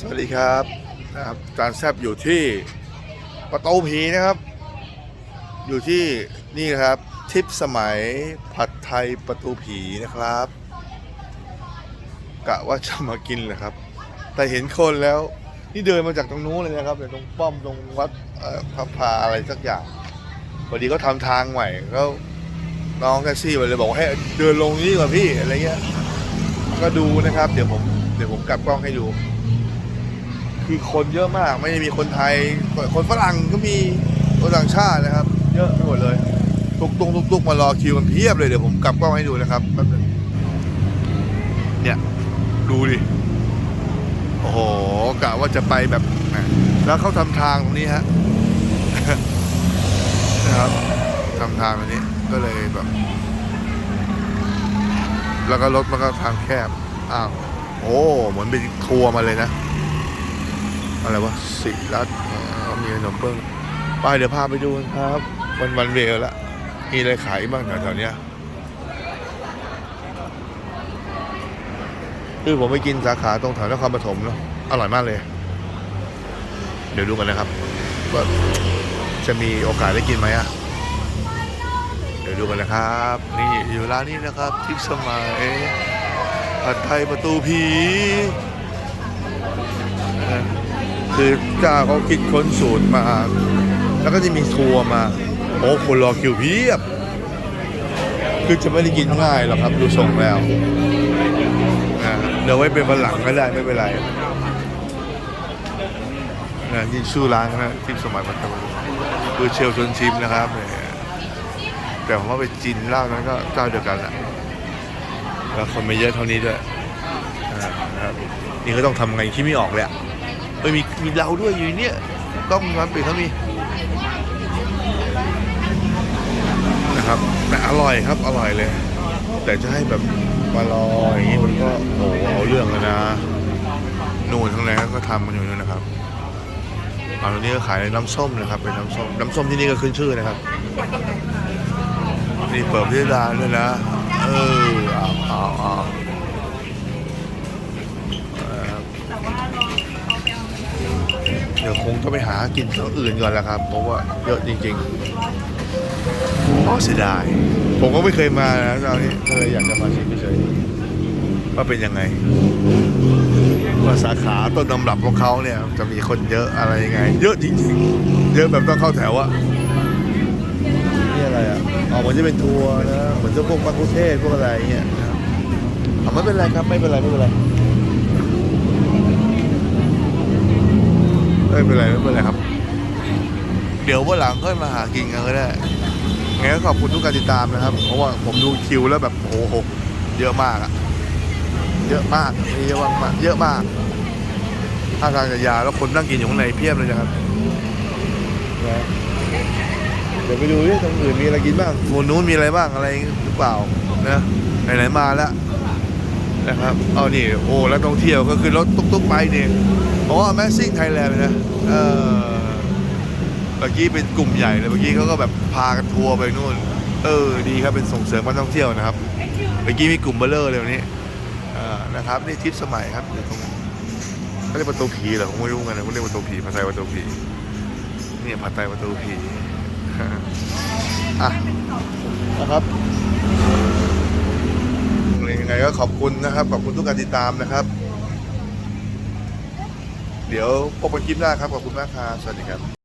สวัสดีครับนะครับจานแซบอยู่ที่ประตูผีนะครับ อยู่ที่นี่ครับ ทิปสมัยผัดไทยประตูผีนะครับกะว่าจะมากินแหละครับ แต่เห็นคนแล้ว นี่เดินมาจากตรงนู้นเลยนะครับเดี๋ยวตรงป้อมตรงวัดพระพาอะไรสักอย่างพอดีก็ทำทางใหม่ก็น้องแท็กซี่มาเลยบอกให้เดินลงนี้ก่อนพี่อะไรเงี้ยก็ดูนะครับ เดี๋ยวผมเดี๋ยวผมกลับกล้องให้ดู คือคนเยอะมากไม่ได้มีคนไทย คนฝรั่งก็มีคนต่างชาตินะครับ เยอะไปหมดเลย ตุกตุกตุกตุกมารอคิวกันเพียบเลยเดี๋ยวผมกลับกล้องให้ดูนะครับแป๊บนึงเนี่ยดูดิโอ้โหกะว่าจะไปแบบแล้วเขาทำทางตรงนี้ฮะนะครับทำทางตรงนี้ก็เลยแบบ แล้วก็รถมันก็ทางแคบอ้าวโอ้เหมือนเป็นทัวร์มาเลยนะ อะไรวะสิรัตมีขนมเปิ้งไปเดี๋ยวพาไปดูกันครับ วันวันเวลละมีอะไรขายบ้างแถวๆเนี้ยคือผมไปกินสาขาตรงแถวนครปฐมเนาะอร่อยมากเลย เดี๋ยวดูกันนะครับว่าจะมีโอกาสได้กินไหมอะเดี๋ยวดูกันนะครับ นี่อยู่ร้านนี้นะครับ ทิพสมัยผัดไทยประตูผี คือเจ้าเขาคิดค้นสูตรมา แล้วก็จะมีทัวร์มา โอ้คนรอคิวเพียบ คือจะไม่ได้กินง่ายหรอกครับ ดูทรงแล้วนะเดี๋ยวไว้เป็นวันหลังก็ได้ไม่เป็นไรนะนี่ชื่อร้านนะทิพย์สมัยผัดไทยประตูคือเชลชนชิมนะครับแต่ผมว่าไปจีนเหล้านั้นก็เจ้าเดียวกันแหละแล้วคนไม่เยอะเท่านี้ด้วยนะครับนี่ก็ต้องทำไงที่ไม่ออกเลยอะ เอ้ยมีมีเราด้วยอยู่ในเนี่ยต้องมีความปิดเขามีนะครับแต่อร่อยครับอร่อยเลย แต่จะให้แบบมารออย่างนี้มันก็โอ้โหเอาเรื่องเลยนะนู่นข้างในก็ทำมันอยู่นู่นนะครับเอาตรงนี้ก็ขายน้ำส้มนะครับเป็นน้ำส้มน้ำส้มที่นี่ก็ขึ้นชื่อนะครับนี่เปิดที่ร้านด้วยนะเออเอาเอาเดี๋ยวคงต้องไปหากินที่อื่นก่อนแล้วครับเพราะว่าเยอะจริงๆอ๋อเสียดายผมก็ไม่เคยมานะตอนนี้ก็เลยอยากจะมาชิมเฉยๆว่าเป็นยังไงว่าสาขาต้นตำรับของเขาเนี่ย จะมีคนเยอะอะไรยังไง เยอะจริงๆ เยอะแบบต้องเข้าแถวอะนี่อะไรอะออกเหมือนจะเป็นทัวร์นะเหมือนจะพวกมักคุเทศพวกอะไรเงี้ยนะครับอะไม่เป็นไรครับไม่เป็นไรไม่เป็นไร ไม่เป็นไรไม่เป็นไรครับ เดี๋ยววันหลังค่อยมาหากินกันก็ได้ไงก็ขอบคุณทุกการติดตามนะครับ เพราะว่าผมดูคิวแล้วแบบโอ้โหเยอะมากอะเยอะมากมีเยอะมากเยอะมากท่าทางจะยาแล้วคนนั่งกินอยู่ข้างในเพียบเลยนะครับเดี๋ยวไปดูดิตรงอื่นมีอะไรกินบ้างโซนนู้นมีอะไรบ้างอะไรหรือเปล่านะไหนๆมาแล้ว นะครับ เอานี่โอ้แล้วท่องเที่ยวก็คือรถตุ๊กๆไปนี่เพราะว่า Amazing Thailand นะเออเมื่อกี้เป็นกลุ่มใหญ่เลยเมื่อกี้เขาก็แบบพากันทัวร์ไปนู่น เออดีครับเป็นส่งเสริมการท่องเที่ยวนะครับเมื่อกี้มีกลุ่มเบลเลอร์เลยวันนี้นะครับนี่ทิปสมัยครับอยู่ตรงเขาเรียกประตูผีเหรอผมไม่รู้เหมือนกันนะเขาเรียกประตูผีผัดไทยประตูผีนี่ผัดไทยประตูผีอะนะครับ ก็ขอบคุณนะครับ ขอบคุณทุกการติดตามนะครับ เดี๋ยวพบกันคลิปหน้าครับ ขอบคุณมากครับ สวัสดีครับ